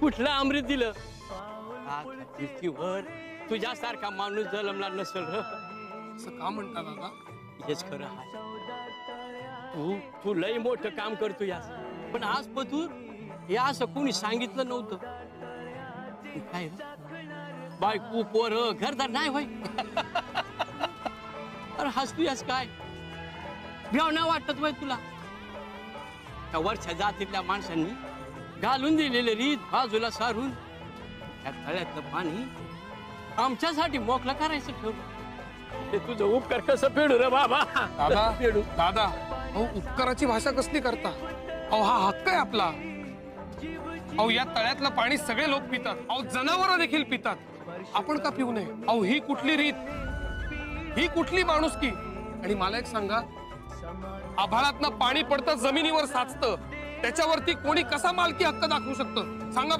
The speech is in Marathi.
कुठलं अमृत दिलं? हा, पृथ्वीवर तुझ्यासारखा माणूस जन्मला नसल र. असं का म्हणता दादा? हेच खरं आहे. तू तू लय मोठं काम करतो यास. पण आज पतूर हे असं कोणी सांगितलं नव्हतं. काय रे? बायको पोर घरदार नाही होय? अरे हसतू यास काय? भ्याव नाही वाटत वय तुला? त्या वरच्या जातीतल्या माणसांनी घालून दिलेले रीत बाजूला सारून त्या तळ्यातलं पाणी आमच्यासाठी मोकळं करायचं ठेवलं ते तुझं उपकार कसं फेडू रे बाबा? दादा फेडू? दादा अहो उपकाराची भाषा कसली करता? अहो हा हक्क आहे आपला. अहो या तळ्यातलं पाणी सगळे लोक पितात. अहो जनावर देखील पितात. आपण का पिऊ नये? अहो ही कुठली रीत? ही कुठली माणुसकी? आणि मला एक सांगा आभाळातनं पाणी पडतं जमिनीवर साचतं. त्याच्यावरती कोणी कसा मालकी हक्क दाखवू शकतं? सांगा बरं.